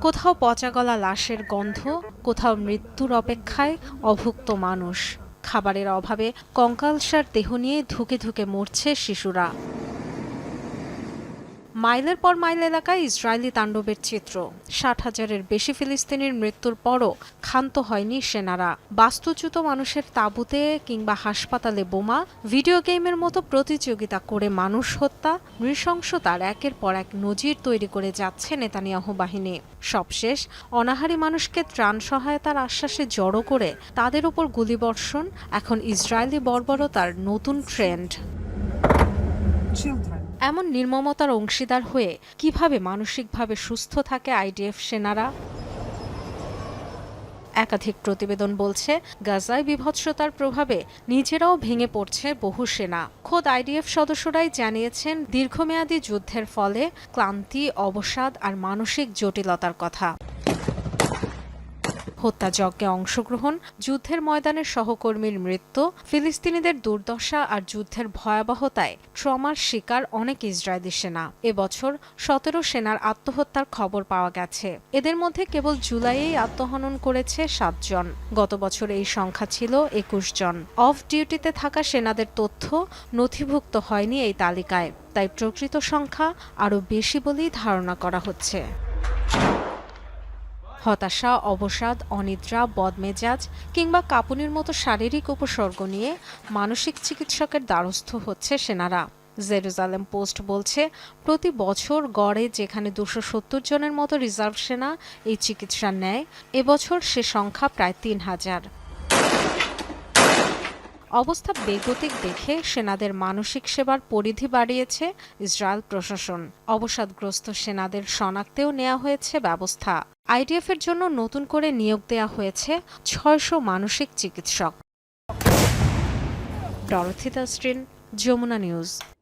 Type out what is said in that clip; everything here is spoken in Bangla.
কোথাও পচা গলা লাশের গন্ধ, কোথাও মৃত্যুর অপেক্ষায় অভুক্ত মানুষ। খাবারের অভাবে কঙ্কালসার দেহ নিয়ে ধুকে ধুকে মরছে শিশুরা। মাইলের পর মাইল এলাকায় ইসরায়েলি তাণ্ডবের চিত্র। ষাট হাজারের বেশি ফিলিস্তিনির মৃত্যুর পরও ক্ষান্ত হয়নি সেনারা। বাস্তুচ্যুত মানুষের তাঁবুতে কিংবা হাসপাতালে বোমা, ভিডিও গেমের মতো প্রতিযোগিতা করে মানুষ হত্যা, নৃশংসতার একের পর এক নজির তৈরি করে যাচ্ছে নেতানিয়াহু বাহিনী। সবশেষ, অনাহারী মানুষকে ত্রাণ সহায়তার আশ্বাসে জড়ো করে তাদের উপর গুলিবর্ষণ, এখন ইসরায়েলি বর্বরতার নতুন ট্রেন্ড। এমন নির্মমতার অংশীদার হয়ে কীভাবে মানসিকভাবে সুস্থ থাকে আইডিএফ সেনারা? একাধিক প্রতিবেদন বলছে, গাজায় বিভৎসতার প্রভাবে নিজেরাও ভেঙে পড়ছে বহু সেনা। খোদ আইডিএফ সদস্যরাই জানিয়েছেন, দীর্ঘমেয়াদী যুদ্ধের ফলে ক্লান্তি, অবসাদ আর মানসিক জটিলতার কথা। হত্যাযজ্ঞে অংশগ্রহণ, যুদ্ধের ময়দানের সহকর্মীর মৃত্যু, ফিলিস্তিনিদের দুর্দশা আর যুদ্ধের ভয়াবহতায় ট্রমার শিকার অনেক ইসরায়েলি সেনা। এবছর সতেরো সেনার আত্মহত্যার খবর পাওয়া গেছে। এদের মধ্যে কেবল জুলাইয়েই আত্মহনন করেছে সাতজন। গত বছর এই সংখ্যা ছিল একুশ জন। অফ ডিউটিতে থাকা সেনাদের তথ্য নথিভুক্ত হয়নি এই তালিকায়। তাই প্রকৃত সংখ্যা আরও বেশি বলেই ধারণা করা হচ্ছে। হতাশা, অবসাদ, অনিদ্রা, বদমেজাজ কিংবা কাঁপুনির মতো শারীরিক উপসর্গ নিয়ে মানসিক চিকিৎসকের দ্বারস্থ হচ্ছে সেনারা। জেরুজালেম পোস্ট বলছে, প্রতি বছর গড়ে যেখানে দুশো সত্তর জনের মতো রিজার্ভ সেনা এই চিকিৎসা নেয়, এবছর সে সংখ্যা প্রায় তিন হাজার। অবস্থা বেগতিক দেখে সেনাদের মানসিক সেবার পরিধি বাড়িয়েছে ইসরায়েল প্রশাসন। অবসাদগ্রস্ত সেনাদের শনাক্তেও নেওয়া হয়েছে ব্যবস্থা। আইডিএফ এর জন্য নতুন করে নিয়োগ দেওয়া হয়েছে ছয়শো মানসিক চিকিৎসক। ডরথিতা স্ট্রিন যমুনা নিউজ।